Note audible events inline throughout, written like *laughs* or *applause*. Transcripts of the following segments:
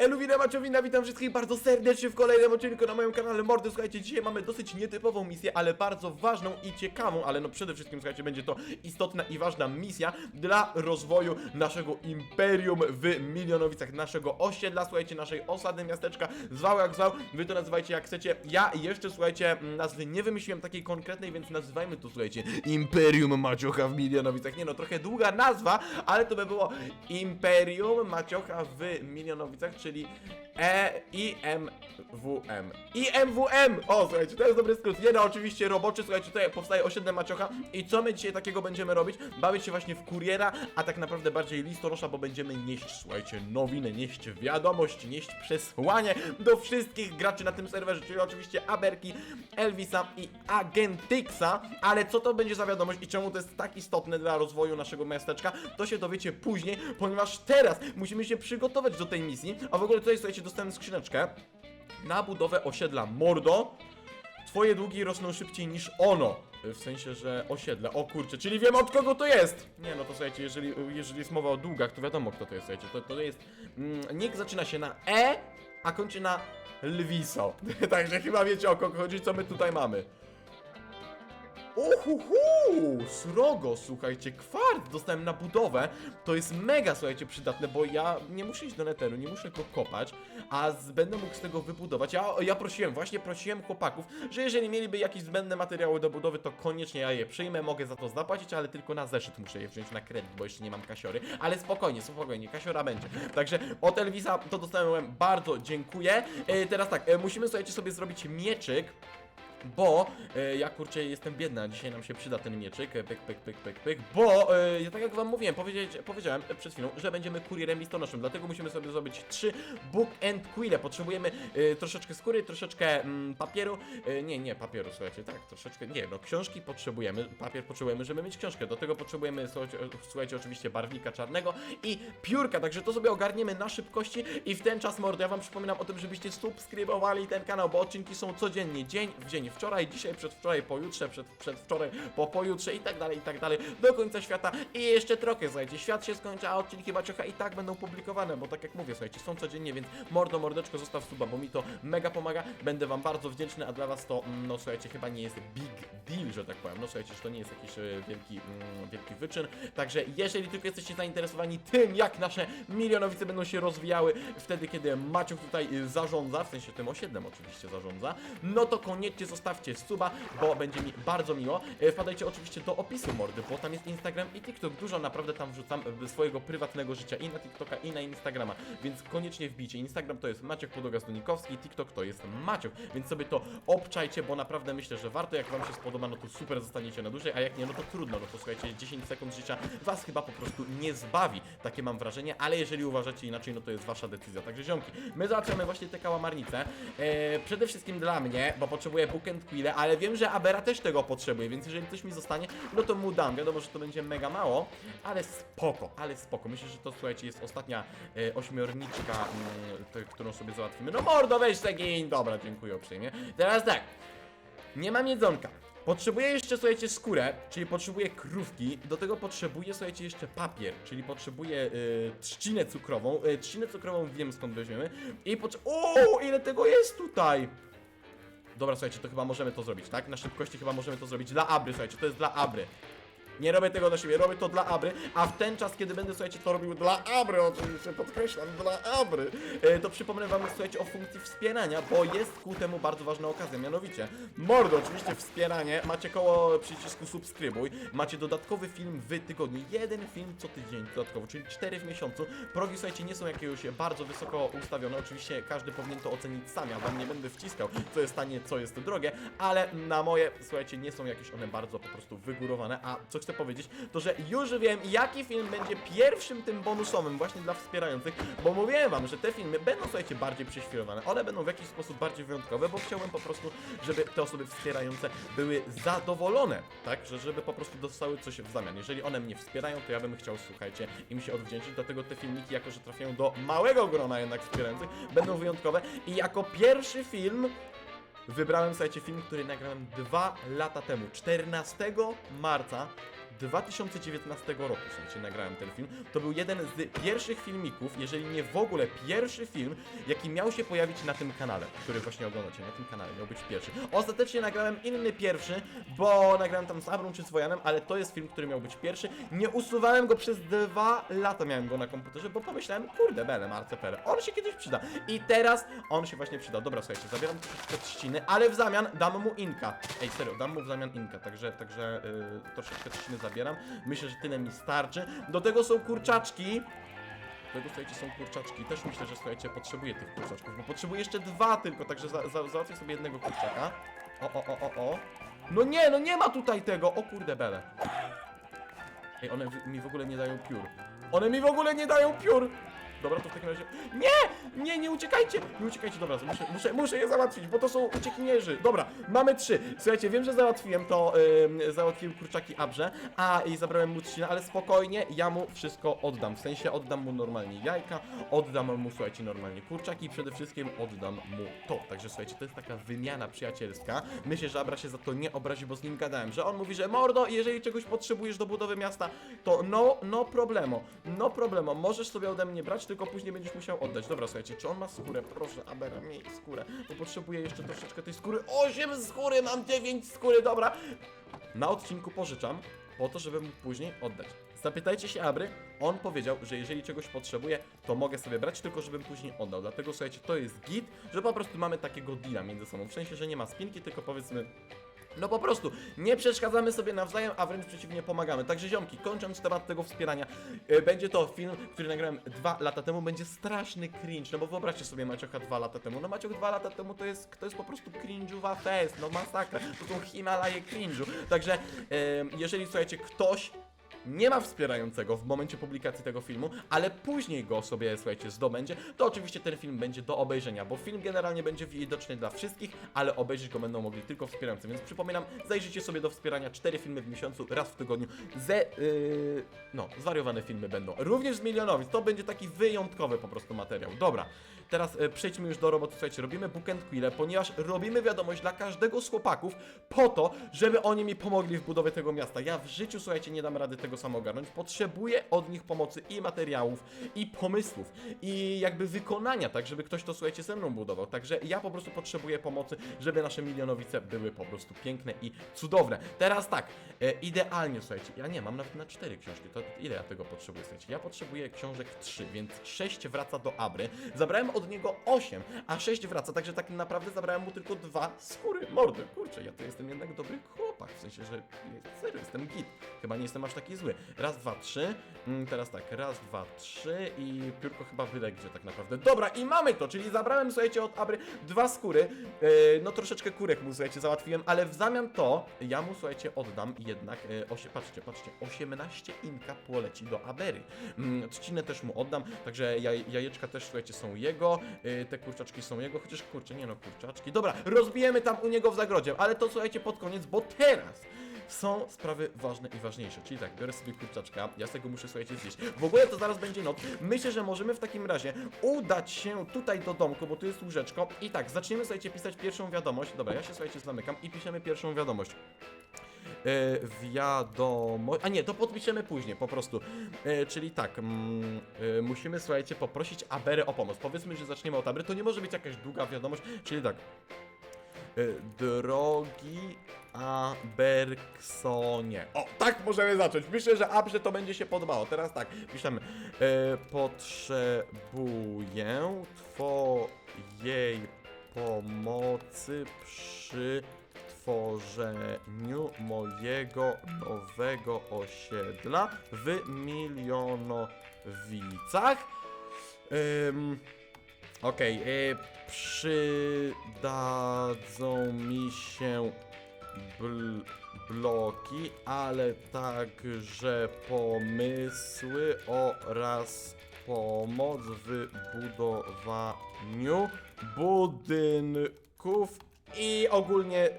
Eluwina Maciowina, witam wszystkich bardzo serdecznie w kolejnym odcinku na moim kanale Mordy. Słuchajcie, dzisiaj mamy dosyć nietypową misję, ale bardzo ważną i ciekawą, ale no przede wszystkim, słuchajcie, będzie to istotna i ważna misja dla rozwoju naszego imperium w Milionowicach, naszego osiedla, słuchajcie, naszej osady miasteczka, zwał jak zwał, wy to nazywajcie jak chcecie. Ja jeszcze, słuchajcie, nazwy nie wymyśliłem takiej konkretnej, więc nazywajmy to, słuchajcie, Imperium Maciocha w Milionowicach. Nie no, trochę długa nazwa, ale to by było Imperium Maciocha w Milionowicach, czyli E IMWM. IMWM! O, słuchajcie, to jest dobry skrót. Nie no, oczywiście roboczy, słuchajcie, tutaj powstaje osiedle Maciocha. I co my dzisiaj takiego będziemy robić? Bawić się właśnie w kuriera, a tak naprawdę bardziej listonosza, bo będziemy nieść, słuchajcie, nowinę, nieść wiadomość, nieść przesłanie do wszystkich graczy na tym serwerze, czyli oczywiście Aberki, Elvisa i Agentixa. Ale co to będzie za wiadomość i czemu to jest tak istotne dla rozwoju naszego miasteczka, to się dowiecie później, ponieważ teraz musimy się przygotować do tej misji. A w ogóle tutaj, słuchajcie, dostałem skrzyneczkę na budowę osiedla Mordo. Twoje długi rosną szybciej niż ono. W sensie, że osiedle. O kurczę, czyli wiem od kogo to jest! Nie no to słuchajcie, jeżeli, jeżeli jest mowa o długach, to wiadomo kto to jest, słuchajcie. To, to jest. Mm, nick zaczyna się na E, a kończy na Lwiso. *laughs* Także chyba wiecie o kogo chodzi, co my tutaj mamy. Uhuhu! Srogo, słuchajcie, kwart dostałem na budowę. To jest mega, słuchajcie, przydatne, bo ja nie muszę iść do neteru, nie muszę go kopać, a z, będę mógł z tego wybudować. Ja, ja prosiłem, właśnie prosiłem chłopaków, że jeżeli mieliby jakieś zbędne materiały do budowy, to koniecznie ja je przyjmę, mogę za to zapłacić, ale tylko na zeszyt muszę je wziąć na kredyt, bo jeszcze nie mam kasiory. Ale spokojnie, spokojnie, kasiora będzie. Także od Elvisa to dostałem bardzo dziękuję. E, teraz tak, e, musimy, słuchajcie, sobie zrobić mieczyk. Bo e, ja kurczę jestem biedna, dzisiaj nam się przyda ten mieczyk, e, pyk, pyk, pyk, pyk, pyk, bo e, ja tak jak wam mówiłem, powiedziałem przed chwilą, że będziemy kurierem listonoszem, dlatego musimy sobie zrobić trzy book and quille, potrzebujemy e, troszeczkę skóry, troszeczkę mm, papieru, e, nie, nie, papieru, słuchajcie, tak, troszeczkę, nie, no książki potrzebujemy, papier potrzebujemy, żeby mieć książkę, do tego potrzebujemy, słuchajcie, słuchajcie oczywiście barwnika czarnego i piórka, także to sobie ogarniemy na szybkości. I w ten czas, mordo, ja wam przypominam o tym, żebyście subskrybowali ten kanał, bo odcinki są codziennie, dzień w dzień, wczoraj, dzisiaj, przedwczoraj, pojutrze, przed, przedwczoraj, po pojutrze i tak dalej, i tak dalej, do końca świata. I jeszcze trochę, słuchajcie, świat się skończy, a odcinki chyba ciocha i tak będą publikowane, bo tak jak mówię, słuchajcie, są codziennie, więc mordo, mordeczko, zostaw suba, bo mi to mega pomaga, będę wam bardzo wdzięczny, a dla was to, mm, no słuchajcie, chyba nie jest big deal, że tak powiem, no słuchajcie, że to nie jest jakiś e, wielki, mm, wielki wyczyn, także jeżeli tylko jesteście zainteresowani tym, jak nasze milionowice będą się rozwijały wtedy, kiedy Maciuch tutaj zarządza, w sensie tym osiedlem oczywiście zarządza, no to koniecznie zostawcie suba, bo będzie mi bardzo miło. E, Wpadajcie oczywiście do opisu mordy, bo tam jest Instagram i TikTok. Dużo naprawdę tam wrzucam e, swojego prywatnego życia i na TikToka, i na Instagrama, więc koniecznie wbijcie. Instagram to jest Maciek Podłoga Zdunikowski, TikTok to jest Maciek, więc sobie to obczajcie, bo naprawdę myślę, że warto. Jak wam się spodoba, no to super zostaniecie na dłużej, a jak nie, no to trudno, no to słuchajcie, 10 sekund życia was chyba po prostu nie zbawi. Takie mam wrażenie, ale jeżeli uważacie inaczej, no to jest wasza decyzja. Także ziomki, my załatwiamy właśnie te kałamarnice. E, przede wszystkim dla mnie, bo potrzebuję book quille, ale wiem, że Abera też tego potrzebuje, więc jeżeli coś mi zostanie, no to mu dam. Wiadomo, że to będzie mega mało, ale spoko, ale spoko. Myślę, że to słuchajcie, jest ostatnia e, ośmiorniczka, te, którą sobie załatwimy. No mordo, weź segin! Dobra, dziękuję uprzejmie. Teraz tak. Nie mam jedzonka. Potrzebuję jeszcze, słuchajcie, skórę, czyli potrzebuję krówki. Do tego potrzebuję, słuchajcie, jeszcze papier, czyli potrzebuję y, trzcinę cukrową. Y, trzcinę cukrową wiem skąd weźmiemy. I potrzebuję... O, ile tego jest tutaj! Dobra, słuchajcie, to chyba możemy to zrobić, tak? Na szybkości chyba możemy to zrobić. Dla Abry, słuchajcie, to jest dla Abry. Nie robię tego dla siebie, robię to dla Abry, a w ten czas, kiedy będę, słuchajcie, to robił dla Abry, oczywiście, podkreślam, dla Abry, e, to przypomnę wam, słuchajcie, o funkcji wspierania, bo jest ku temu bardzo ważna okazja, mianowicie, mordo, oczywiście wspieranie, macie koło przycisku subskrybuj, macie dodatkowy film w tygodniu, jeden film co tydzień dodatkowo, czyli cztery w miesiącu, progi, słuchajcie, nie są jakiegoś bardzo wysoko ustawione, oczywiście każdy powinien to ocenić sam, ja wam nie będę wciskał, co jest tanie, co jest drogie, ale na moje, słuchajcie, nie są jakieś one bardzo po prostu wygórowane, a co chcę powiedzieć, to że już wiem, jaki film będzie pierwszym tym bonusowym właśnie dla wspierających, bo mówiłem wam, że te filmy będą, słuchajcie, bardziej prześwirowane, one będą w jakiś sposób bardziej wyjątkowe, bo chciałbym po prostu, żeby te osoby wspierające były zadowolone, tak, że żeby po prostu dostały coś w zamian. Jeżeli one mnie wspierają, to ja bym chciał, słuchajcie, im się odwdzięczyć, dlatego te filmiki, jako że trafiają do małego grona jednak wspierających, będą wyjątkowe. I jako pierwszy film Wybrałem, słuchajcie, film, który nagrałem dwa lata temu, 14 marca 2019 roku, słuchajcie, nagrałem ten film. To był jeden z pierwszych filmików, jeżeli nie w ogóle pierwszy film, jaki miał się pojawić na tym kanale, który właśnie oglądacie, na tym kanale miał być pierwszy. Ostatecznie nagrałem inny pierwszy, bo nagrałem tam z Abrą czy z Wojanem, ale to jest film, który miał być pierwszy. Nie usuwałem go przez dwa lata, miałem go na komputerze, bo pomyślałem, kurde, bele, marcepere, on się kiedyś przyda. I teraz on się właśnie przyda. Dobra, słuchajcie, zabieram troszeczkę trzciny, ale w zamian dam mu inka. Ej, serio, dam mu w zamian inka, także, także yy, troszeczkę trzciny zabieram. Myślę, że tyle mi starczy. Do tego są kurczaczki. Do tego, słuchajcie, są kurczaczki. Też myślę, że, słuchajcie, potrzebuję tych kurczaczków, bo potrzebuję jeszcze dwa tylko, także za, za, załatwię sobie jednego kurczaka. O, o, o, o, o. No nie, no nie ma tutaj tego! O kurde, bele. Ej, one mi w ogóle nie dają piór. One mi w ogóle nie dają piór! Dobra, to w takim razie... Nie! Nie, nie uciekajcie! Nie uciekajcie, dobra, muszę, muszę, muszę je załatwić, bo to są uciekinierzy. Dobra, mamy trzy. Słuchajcie, wiem, że załatwiłem to, ym, załatwiłem kurczaki Abrze, a i zabrałem mu trzcinę, ale spokojnie, ja mu wszystko oddam. W sensie oddam mu normalnie jajka, oddam mu, słuchajcie, normalnie kurczaki i przede wszystkim oddam mu to. Także słuchajcie, to jest taka wymiana przyjacielska. Myślę, że Abra się za to nie obrazi, bo z nim gadałem, że on mówi, że mordo, jeżeli czegoś potrzebujesz do budowy miasta, to no, no problemo, no problemo, możesz sobie ode mnie brać, tylko później będziesz musiał oddać. Dobra, słuchajcie, czy on ma skórę? Proszę, Abera, miej skórę, bo potrzebuję jeszcze troszeczkę tej skóry. 8 skóry, mam 9 skóry, dobra. Na odcinku pożyczam, po to, żeby mu później oddać. Zapytajcie się Abry, on powiedział, że jeżeli czegoś potrzebuję, to mogę sobie brać, tylko żebym później oddał. Dlatego słuchajcie, to jest git, że po prostu mamy takiego deala między sobą. W sensie, że nie ma spinki, tylko powiedzmy no po prostu, nie przeszkadzamy sobie nawzajem, a wręcz przeciwnie pomagamy. Także ziomki, kończąc temat tego wspierania, e, będzie to film, który nagrałem dwa lata temu, będzie straszny cringe, no bo wyobraźcie sobie Maciocha dwa lata temu, no Maciok dwa lata temu to jest, to jest po prostu cringe'owa fest, no masakra, to są Himalaje cringe'u. Także, e, jeżeli słuchajcie, ktoś nie ma wspierającego w momencie publikacji tego filmu, ale później go sobie, słuchajcie, zdobędzie, to oczywiście ten film będzie do obejrzenia, bo film generalnie będzie widoczny dla wszystkich, ale obejrzeć go będą mogli tylko wspierający, więc przypominam, zajrzyjcie sobie do wspierania, cztery filmy w miesiącu, raz w tygodniu, ze, yy, no, zwariowane filmy będą, również z milionowic, to będzie taki wyjątkowy po prostu materiał. Dobra, teraz e, przejdźmy już do roboty, słuchajcie, robimy book and ponieważ robimy wiadomość dla każdego z chłopaków po to, żeby oni mi pomogli w budowie tego miasta. Ja w życiu, słuchajcie, nie dam rady tego sam ogarnąć, potrzebuję od nich pomocy i materiałów, i pomysłów, i jakby wykonania, tak, żeby ktoś to, słuchajcie, ze mną budował. Także ja po prostu potrzebuję pomocy, żeby nasze milionowice były po prostu piękne i cudowne. Teraz tak, e, idealnie, słuchajcie, ja nie mam nawet na cztery książki, to ile ja tego potrzebuję, słuchajcie, ja potrzebuję książek trzy, więc sześć wraca do Abry, zabrałem od niego osiem, a sześć wraca, także tak naprawdę zabrałem mu tylko dwa skóry, mordy, kurczę, ja to jestem jednak dobry chłopak, w sensie, że serio, jestem git, chyba nie jestem aż taki zły. Raz, dwa, trzy, mm, teraz tak, raz, dwa, trzy i piórko chyba wylegdzie tak naprawdę. Dobra, i mamy to, czyli zabrałem, słuchajcie, od Abry dwa skóry, yy, no troszeczkę kurek mu, słuchajcie, załatwiłem, ale w zamian to ja mu, słuchajcie, oddam jednak, yy, osie, patrzcie, patrzcie, 18 inka poleci do Abery. Mm, trzcinę też mu oddam, także jaj, jajeczka też, słuchajcie, są jego, yy, te kurczaczki są jego, chociaż kurczę, nie no, kurczaczki. Dobra, rozbijemy tam u niego w zagrodzie, ale to, słuchajcie, pod koniec, bo teraz są sprawy ważne i ważniejsze. Czyli tak, biorę sobie kurczaczka, ja z tego muszę, słuchajcie, zjeść. W ogóle to zaraz będzie noc. Myślę, że możemy w takim razie udać się tutaj do domku, bo tu jest łóżeczko. I tak, zaczniemy, słuchajcie, pisać pierwszą wiadomość. Dobra, ja się, słuchajcie, zamykam i piszemy pierwszą wiadomość. E, wiadomość. A nie, to podpiszemy później po prostu. E, czyli tak, e, musimy, słuchajcie, poprosić Aberę o pomoc. Powiedzmy, że zaczniemy od Abery. To nie może być jakaś długa wiadomość, czyli tak. E, Drogi Aberksonie. O, tak możemy zacząć. Myślę, że Abrze to będzie się podobało. Teraz tak, piszemy. E, potrzebuję twojej pomocy przy tworzeniu mojego nowego osiedla w Milionowicach. Ym, Okej, y, przydadzą mi się bl bloki, ale także pomysły oraz pomoc w budowaniu budynków i ogólnie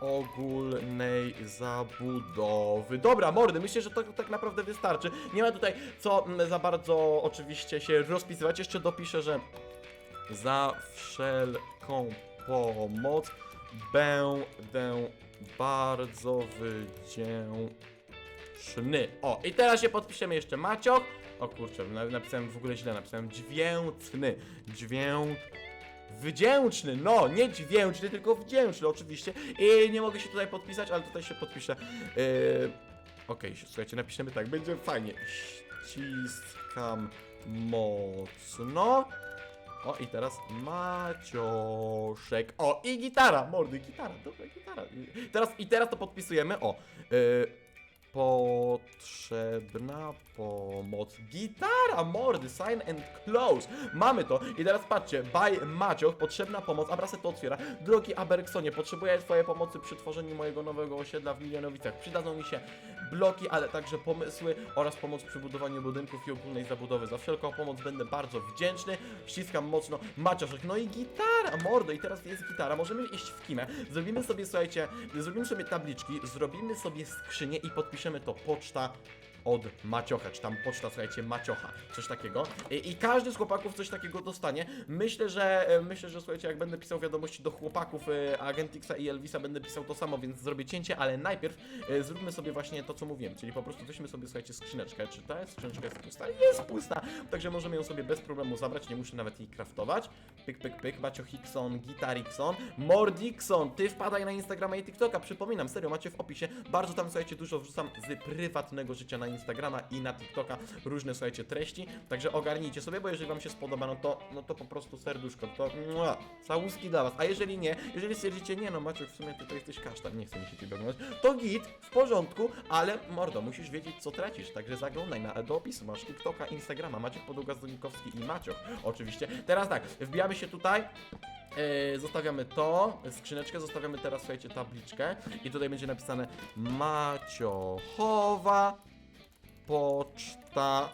ogólnej zabudowy. Dobra, mordy, myślę, że to tak naprawdę wystarczy. Nie ma tutaj co mm, za bardzo oczywiście się rozpisywać. Jeszcze dopiszę, że za wszelką pomoc będę bardzo Dźwięczny. O, i teraz się podpiszemy jeszcze Maciok. O kurczę, na- napisałem w ogóle źle, napisałem dźwięczny. Dźwięk... Wdzięczny, no, nie dźwięczny, tylko wdzięczny oczywiście. I nie mogę się tutaj podpisać, ale tutaj się podpiszę. Yy... Okej, słuchajcie, napiszemy tak, będzie fajnie. Ściskam mocno. O, i teraz Macioszek. O, i gitara, mordy, gitara, dobra, gitara. Teraz, I teraz to podpisujemy, o. Yy, potrzebna pomoc. Gitara, mordy, sign and close. Mamy to. I teraz patrzcie, by Macioch, potrzebna pomoc. Abraset to otwiera. Drogi Aberksonie, potrzebuję twojej pomocy przy tworzeniu mojego nowego osiedla w Milionowicach. Przydadzą mi się bloki, ale także pomysły oraz pomoc przy budowaniu budynków i ogólnej zabudowy. Za wszelką pomoc będę bardzo wdzięczny. Ściskam mocno Macioszek. No i gitara, mordo. I teraz jest gitara. Możemy iść w kimę. Zrobimy sobie, słuchajcie, zrobimy sobie tabliczki, zrobimy sobie skrzynię i podpiszemy to poczta od Maciocha, czy tam poczta, słuchajcie, Maciocha, coś takiego. I, I każdy z chłopaków coś takiego dostanie. Myślę, że e, myślę, że słuchajcie, jak będę pisał wiadomości do chłopaków e, Agentixa i Elvisa, będę pisał to samo, więc zrobię cięcie, ale najpierw e, zróbmy sobie właśnie to, co mówiłem, czyli po prostu weźmy sobie, słuchajcie, skrzyneczkę. Czy ta skrzyneczka jest pusta? Jest pusta! Także możemy ją sobie bez problemu zabrać, nie muszę nawet jej craftować. Pyk, pyk, pyk, Macio Hickson, Gitarikson, Mordikson, ty wpadaj na Instagrama i TikToka, przypominam, serio, macie w opisie, bardzo tam, słuchajcie, dużo wrzucam z prywatnego życia na Instagrama i na TikToka różne, słuchajcie, treści, także ogarnijcie sobie, bo jeżeli wam się spodoba, no to, no to po prostu serduszko, to mua, całuski dla was, a jeżeli nie, jeżeli stwierdzicie, nie no Maciek, w sumie ty to jesteś kasztan, nie chcę mi się ciebie oglądać, to git, w porządku, ale mordo, musisz wiedzieć, co tracisz, także zaglądaj na, do opisu, masz TikToka, Instagrama, Maciek Podługa Zdonikowski i Macioch, oczywiście. Teraz tak, wbijamy się tutaj, E, zostawiamy to, skrzyneczkę, zostawiamy teraz, słuchajcie, tabliczkę i tutaj będzie napisane Maciochowa Poczta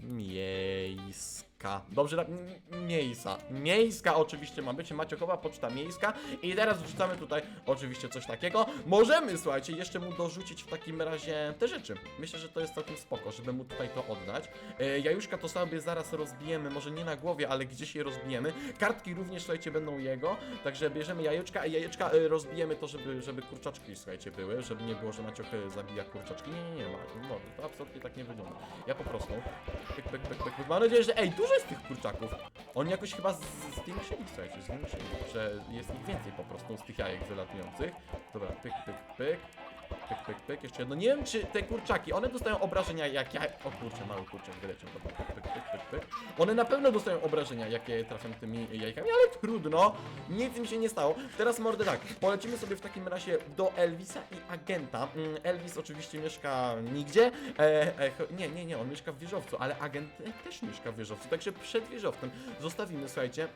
Miejska. Dobrze, na- m- miejska. Miejska oczywiście ma być, Maciochowa Poczta Miejska i teraz wrzucamy tutaj oczywiście coś takiego. Możemy, słuchajcie, jeszcze mu dorzucić w takim razie te rzeczy. Myślę, że to jest całkiem spoko, żeby mu tutaj to oddać. E, jajuszka to sobie zaraz rozbijemy, może nie na głowie, ale gdzieś je rozbijemy. Kartki również, słuchajcie, będą jego, także bierzemy jajeczka, a jajeczka e, rozbijemy to, żeby, żeby kurczaczki, słuchajcie, były, żeby nie było, że Maciok e, zabija kurczaczki. Nie, nie, nie, ma, mordy, to absolutnie tak nie wygląda. Ja po prostu, pyk, pyk, pyk, pyk. mam nadzieję, że, ej, dużo jest tych kurczaków. Oni jakoś chyba zwiększyli, słuchajcie, zwiększyli, że jest ich więcej po prostu z tych jajek wylatujących. Dobra, pyk, pyk, pyk. Pyk, pyk, pyk, jeszcze jedno. Nie wiem, czy te kurczaki, one dostają obrażenia jak ja... O kurczę, mały kurczak wyleciał. Dobra, pyk, pyk, pyk, pyk. One na pewno dostają obrażenia, jakie trafią tymi jajkami, ale trudno. Nic im się nie stało. Teraz mordę tak, polecimy sobie w takim razie do Elvisa i agenta. Mm, Elvis oczywiście mieszka nigdzie. E, e, nie, nie, nie, on mieszka w wieżowcu, ale agent też mieszka w wieżowcu. Także przed wieżowcem zostawimy, słuchajcie,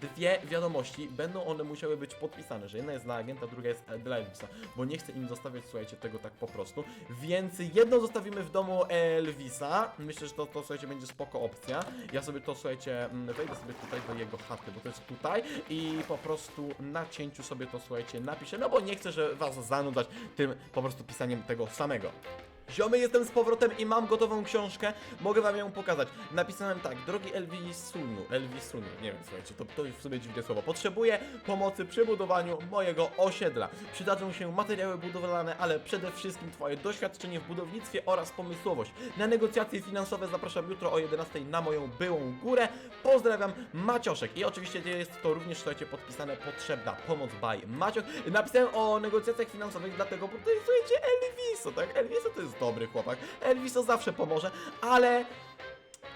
dwie wiadomości, będą one musiały być podpisane, że jedna jest dla agenta, druga jest e, dla Elvisa, bo nie chcę im zostawiać, słuchajcie, tego tak po prostu, więc jedną zostawimy w domu Elvisa, myślę, że to, to słuchajcie, będzie spoko opcja, ja sobie to, słuchajcie, mm, wejdę sobie tutaj do jego chaty, bo to jest tutaj i po prostu na cięciu sobie to, słuchajcie, napiszę, no bo nie chcę, że was zanudzać tym po prostu pisaniem tego samego. Ziomy, jestem z powrotem i mam gotową książkę, mogę wam ją pokazać. Napisałem tak, drogi Elvisunu, Elvisunu, nie wiem, słuchajcie, to, to w sobie dziwne słowo. Potrzebuję pomocy przy budowaniu mojego osiedla. Przydadzą się materiały budowlane, ale przede wszystkim twoje doświadczenie w budownictwie oraz pomysłowość. Na negocjacje finansowe zapraszam jutro o 11 na moją byłą górę. Pozdrawiam, Macioszek. I oczywiście jest to również, słuchajcie, podpisane potrzebna pomoc by Maciok. Napisałem o negocjacjach finansowych dlatego, bo to jest, słuchajcie, Elviso, tak? Elviso to jest dobry chłopak. Elviso zawsze pomoże, ale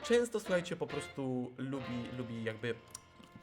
często, słuchajcie, po prostu lubi, lubi jakby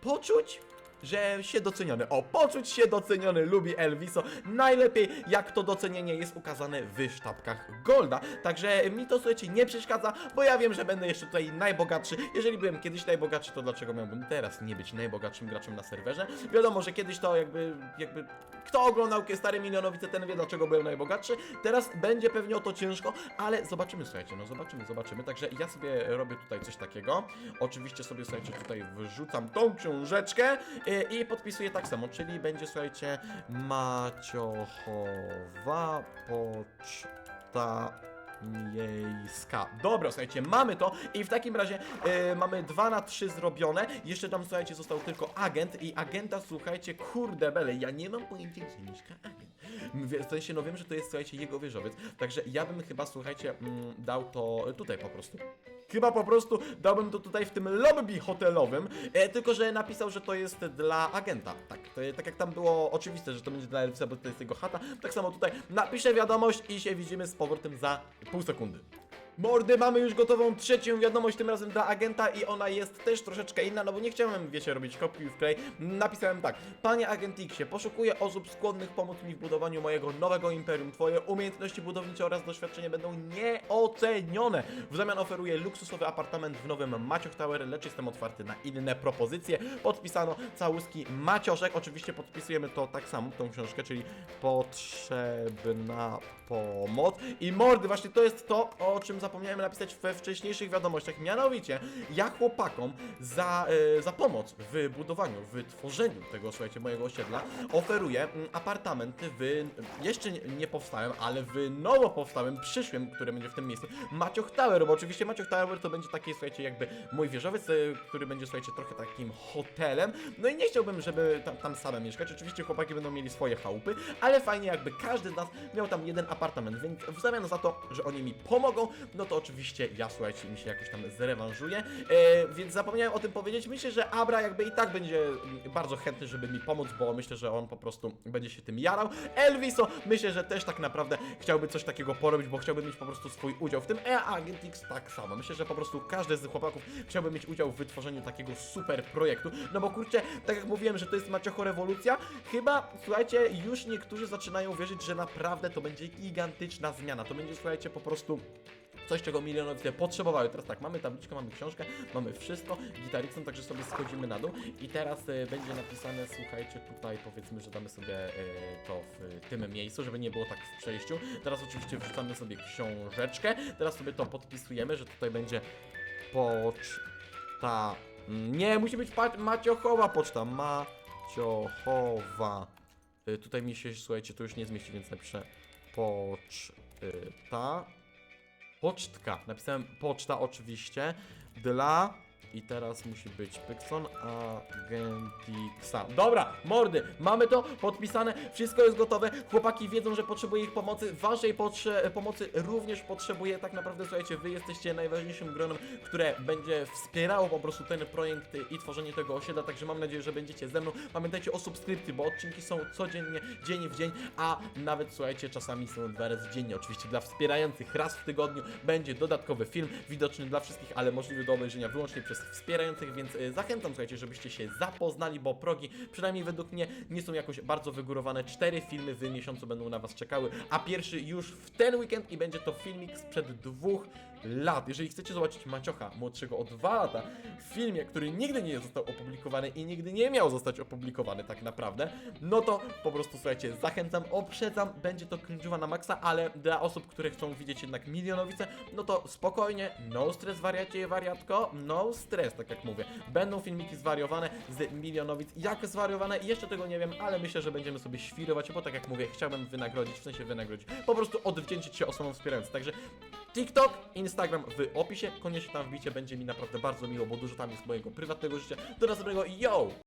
poczuć, że się doceniony. O, poczuć się doceniony lubi Elviso. Najlepiej jak to docenienie jest ukazane w sztabkach Golda. Także mi to słuchajcie nie przeszkadza, bo ja wiem, że będę jeszcze tutaj najbogatszy. Jeżeli byłem kiedyś najbogatszy, to dlaczego miałbym teraz nie być najbogatszym graczem na serwerze? Wiadomo, że kiedyś to jakby, jakby kto oglądał stare milionowice, ten wie dlaczego byłem najbogatszy. Teraz będzie pewnie o to ciężko, ale zobaczymy, słuchajcie, no zobaczymy, zobaczymy. Także ja sobie robię tutaj coś takiego. Oczywiście sobie, słuchajcie, tutaj wrzucam tą książeczkę i, i podpisuję tak samo, czyli będzie, słuchajcie, Maciochowa poczta miejska. Dobra, słuchajcie, mamy to i w takim razie e, mamy 2 na 3 zrobione. Jeszcze tam, słuchajcie, został tylko agent i agenta, słuchajcie, kurde bele, ja nie mam pojęcia, gdzie mieszka agent. W sensie, no wiem, że to jest, słuchajcie, jego wieżowiec, także ja bym chyba, słuchajcie, mm, dał to tutaj po prostu. Chyba po prostu dałbym to tutaj w tym lobby hotelowym, e, tylko że napisał, że to jest dla agenta. Tak, to, tak jak tam było oczywiste, że to będzie dla Elvisa, bo to jest jego chata, tak samo tutaj napiszę wiadomość i się widzimy z powrotem za pół sekundy. Mordy, mamy już gotową trzecią wiadomość, tym razem dla agenta i ona jest też troszeczkę inna, no bo nie chciałem, wiecie, robić kopii w klej. Napisałem tak. Panie agent Xie, poszukuję osób skłonnych pomóc mi w budowaniu mojego nowego imperium. Twoje umiejętności budownicze oraz doświadczenie będą nieocenione. W zamian oferuję luksusowy apartament w nowym Macioch Tower, lecz jestem otwarty na inne propozycje. Podpisano całuski Macioszek. Oczywiście podpisujemy to tak samo, tą książkę, czyli potrzebna pomoc. I mordy, właśnie to jest to, o czym zapomniałem napisać we wcześniejszych wiadomościach. Mianowicie, ja chłopakom za, e, za pomoc w budowaniu, w tworzeniu tego, słuchajcie, mojego osiedla oferuję mm, apartamenty w, jeszcze nie, powstałym, ale w nowo powstałym, przyszłym, który będzie w tym miejscu, Macioch Tower, bo oczywiście Macioch Tower to będzie taki, słuchajcie, jakby mój wieżowiec, e, który będzie, słuchajcie, trochę takim hotelem. No i nie chciałbym, żeby tam, tam same mieszkać. Oczywiście chłopaki będą mieli swoje chałupy, ale fajnie jakby każdy z nas miał tam jeden apartament, więc w zamian za to, że oni mi pomogą, no to oczywiście ja, słuchajcie, mi się jakoś tam zrewanżuję. E, więc zapomniałem o tym powiedzieć. Myślę, że Abra jakby i tak będzie bardzo chętny, żeby mi pomóc, bo myślę, że on po prostu będzie się tym jarał. Elviso myślę, że też tak naprawdę chciałby coś takiego porobić, bo chciałby mieć po prostu swój udział w tym. E, Agent X tak samo. Myślę, że po prostu każdy z chłopaków chciałby mieć udział w wytworzeniu takiego super projektu. No bo kurczę, tak jak mówiłem, że to jest Maciocho rewolucja, chyba, słuchajcie, już niektórzy zaczynają wierzyć, że naprawdę to będzie gigantyczna zmiana. To będzie, słuchajcie, po prostu coś, czego milionowie potrzebowały. Teraz tak, mamy tabliczkę, mamy książkę, mamy wszystko, gitaricą, także sobie schodzimy na dół i teraz e, będzie napisane, słuchajcie, tutaj powiedzmy, że damy sobie e, to w tym miejscu, żeby nie było tak w przejściu. Teraz oczywiście wrzucamy sobie książeczkę, teraz sobie to podpisujemy, że tutaj będzie poczta... Mm, Nie, musi być Maciochowa poczta, Maciochowa. Y, Tutaj mi się, słuchajcie, to już nie zmieści, więc napiszę poczta. Pocztka. Napisałem poczta oczywiście. Dla. I teraz musi być Pykson Agentixa. Dobra, mordy, mamy to podpisane, wszystko jest gotowe. Chłopaki wiedzą, że potrzebuję ich pomocy. Waszej potrze pomocy również potrzebuję. Tak naprawdę, słuchajcie, wy jesteście najważniejszym gronem, które będzie wspierało po prostu ten projekt i tworzenie tego osiedla. Także mam nadzieję, że będziecie ze mną. Pamiętajcie o subskrypcji, bo odcinki są codziennie, dzień w dzień, a nawet słuchajcie, czasami są dwa razy dziennie. Oczywiście dla wspierających raz w tygodniu będzie dodatkowy film, widoczny dla wszystkich, ale możliwy do obejrzenia wyłącznie przez wspierających, więc y, zachęcam, słuchajcie, żebyście się zapoznali, bo progi, przynajmniej według mnie, nie są jakoś bardzo wygórowane. Cztery filmy w miesiącu będą na Was czekały, a pierwszy już w ten weekend i będzie to filmik sprzed dwóch lat. Jeżeli chcecie zobaczyć Maciocha młodszego o dwa lata w filmie, który nigdy nie został opublikowany i nigdy nie miał zostać opublikowany tak naprawdę, no to po prostu słuchajcie, zachęcam, uprzedzam, będzie to cringe'owa na maksa, ale dla osób, które chcą widzieć jednak milionowice, no to spokojnie, no stres wariacie, wariatko, no stres, tak jak mówię. Będą filmiki zwariowane z milionowic, jak zwariowane, jeszcze tego nie wiem, ale myślę, że będziemy sobie świrować, bo tak jak mówię, chciałbym wynagrodzić, w sensie wynagrodzić, po prostu odwdzięczyć się osobom wspierającym, także TikTok, Instagram w opisie, koniecznie tam wbicie, będzie mi naprawdę bardzo miło, bo dużo tam jest mojego prywatnego życia. Do następnego, yo!